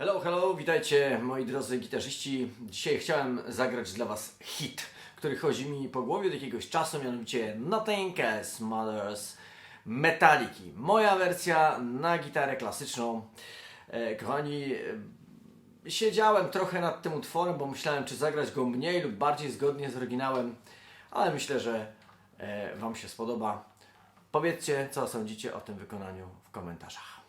Hello, hello, witajcie moi drodzy gitarzyści. Dzisiaj chciałem zagrać dla Was hit, który chodzi mi po głowie od jakiegoś czasu, mianowicie Nothing Else Matters Metaliki. Moja wersja na gitarę klasyczną. E, kochani, e, siedziałem trochę nad tym utworem, bo myślałem, czy zagrać go mniej lub bardziej zgodnie z oryginałem, ale myślę, że e, Wam się spodoba. Powiedzcie, co sądzicie o tym wykonaniu w komentarzach.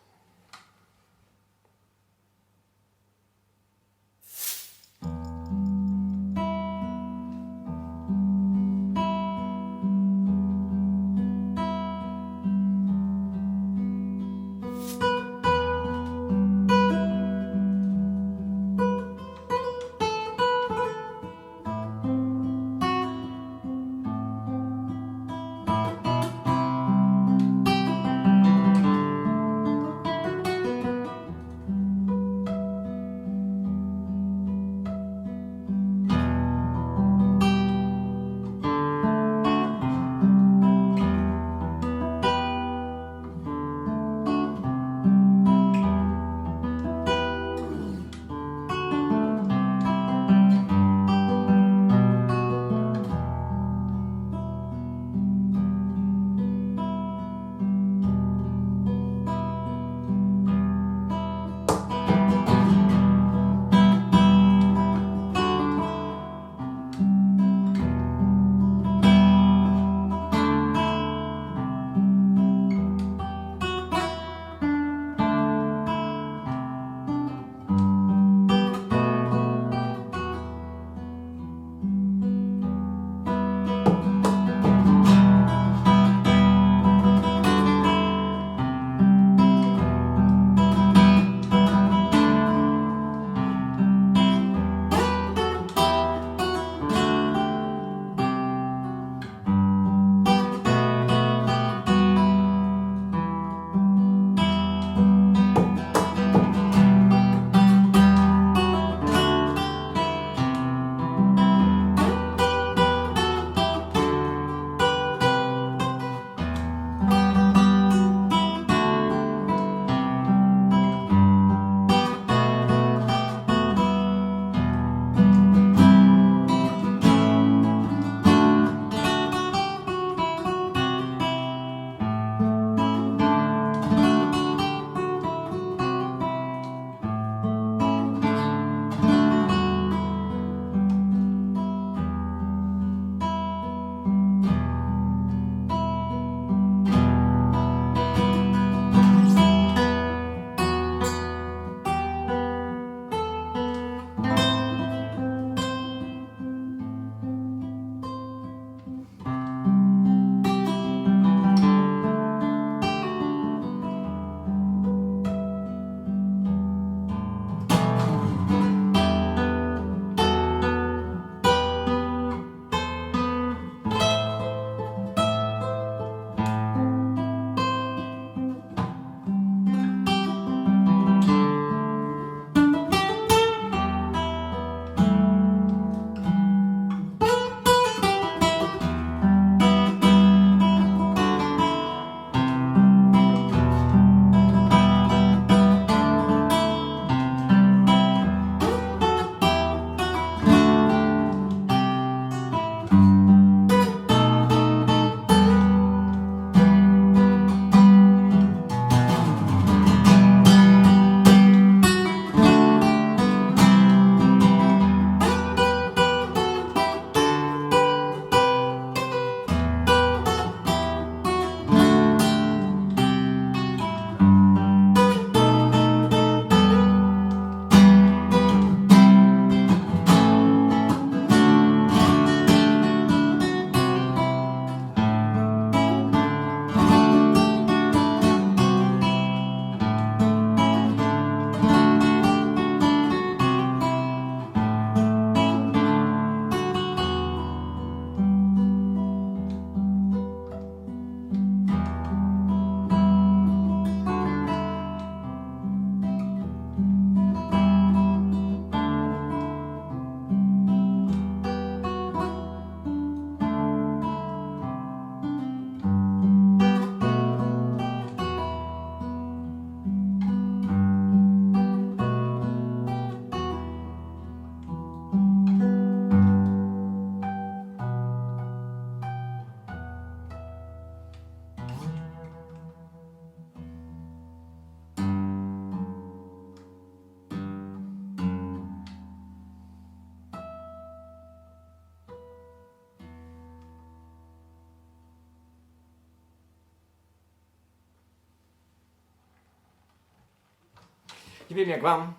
Nie wiem jak Wam,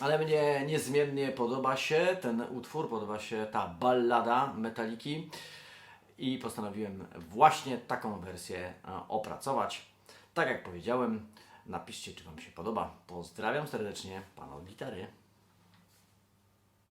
ale mnie niezmiennie podoba się ten utwór, podoba się ta ballada Metaliki i postanowiłem właśnie taką wersję e, opracować. Tak jak powiedziałem, napiszcie czy Wam się podoba. Pozdrawiam serdecznie, Pan od gitary.